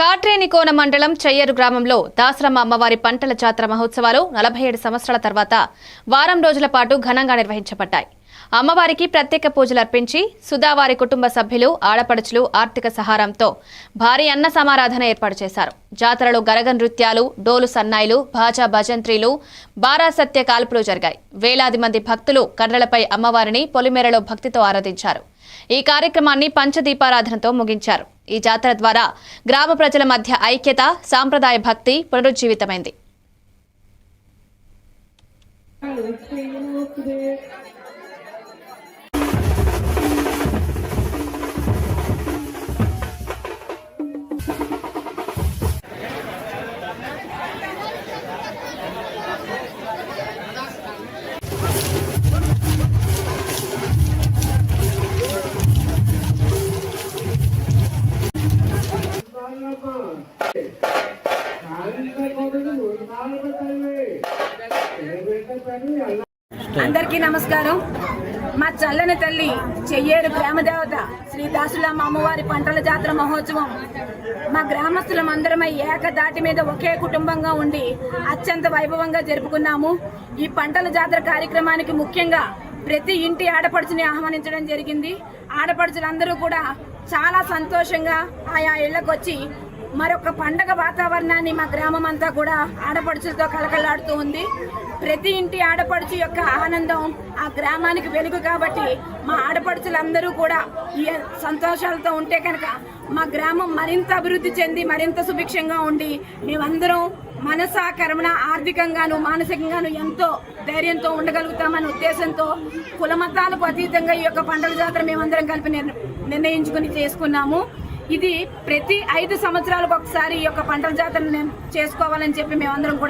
కాట్రేనికోన మండలం చెయ్యరు గ్రామంలో దాసరమ్మ అమ్మవారి పంటల జాతర మహోత్సవాలు నలభై ఏడు సంవత్సరాల తర్వాత వారం రోజుల పాటు ఘనంగా నిర్వహించబడ్డాయి. అమ్మవారికి ప్రత్యేక పూజలు అర్పించి సుధావారి కుటుంబ సభ్యులు ఆడపడుచులు ఆర్థిక సహారంతో భారీ అన్న సమారాధన ఏర్పాటు చేశారు. జాతరలో గరగ నృత్యాలు డోలు సన్నాయిలు భాజా భజంత్రీలు బారాసత్య కాల్పులు జరిగాయి. వేలాది మంది భక్తులు కర్రలపై అమ్మవారిని పొలిమేరలో భక్తితో ఆరాధించారు. ఈ కార్యక్రమాన్ని పంచదీపారాధనతో ముగించారు. ఈ జాతర ద్వారా గ్రామ ప్రజల మధ్య ఐక్యత సాంప్రదాయ భక్తి పునరుజ్జీవితమైంది. అందరికీ నమస్కారం. మా చల్లని తల్లి చెయ్యేరు గ్రామదేవత శ్రీదాసుల శ్రీ దాసులమ్మ అమ్మవారి పంటల జాతర మహోత్సవం. మా గ్రామస్తులం అందరమై ఏకదాటి మీద ఒకే కుటుంబంగా ఉండి అత్యంత వైభవంగా జరుపుకున్నాము. ఈ పంటల జాతర కార్యక్రమానికి ముఖ్యంగా ప్రతి ఇంటి ఆడపడుచుని ఆహ్వానించడం జరిగింది. ఆడపడుచులందరూ కూడా చాలా సంతోషంగా ఆయా ఇళ్ళకు వచ్చి మరొక పండగ వాతావరణాన్ని మా గ్రామం అంతా కూడా ఆడపడుచులతో కలకలాడుతూ ఉంది. ప్రతి ఇంటి ఆడపడుచు యొక్క ఆనందం ఆ గ్రామానికి వెలుగు కాబట్టి మా ఆడపడుచులందరూ కూడా ఈ సంతోషాలతో ఉంటే కనుక మా గ్రామం మరింత అభివృద్ధి చెంది మరింత సుభిక్షంగా ఉండి మేమందరం మనసా కర్మణ ఆర్థికంగాను మానసికంగాను ఎంతో ధైర్యంతో ఉండగలుగుతామనే ఉద్దేశంతో కులమతాలకు అతీతంగా ఈ యొక్క పండుగ జాతర మేమందరం కలిపి నిర్ణయించుకుని చేసుకున్నాము. ఇది ప్రతి ఐదు సంవత్సరాలకు ఒకసారి ఈ యొక్క పంటల జాతరను చేసుకోవాలని చెప్పి మేమందరం కూడా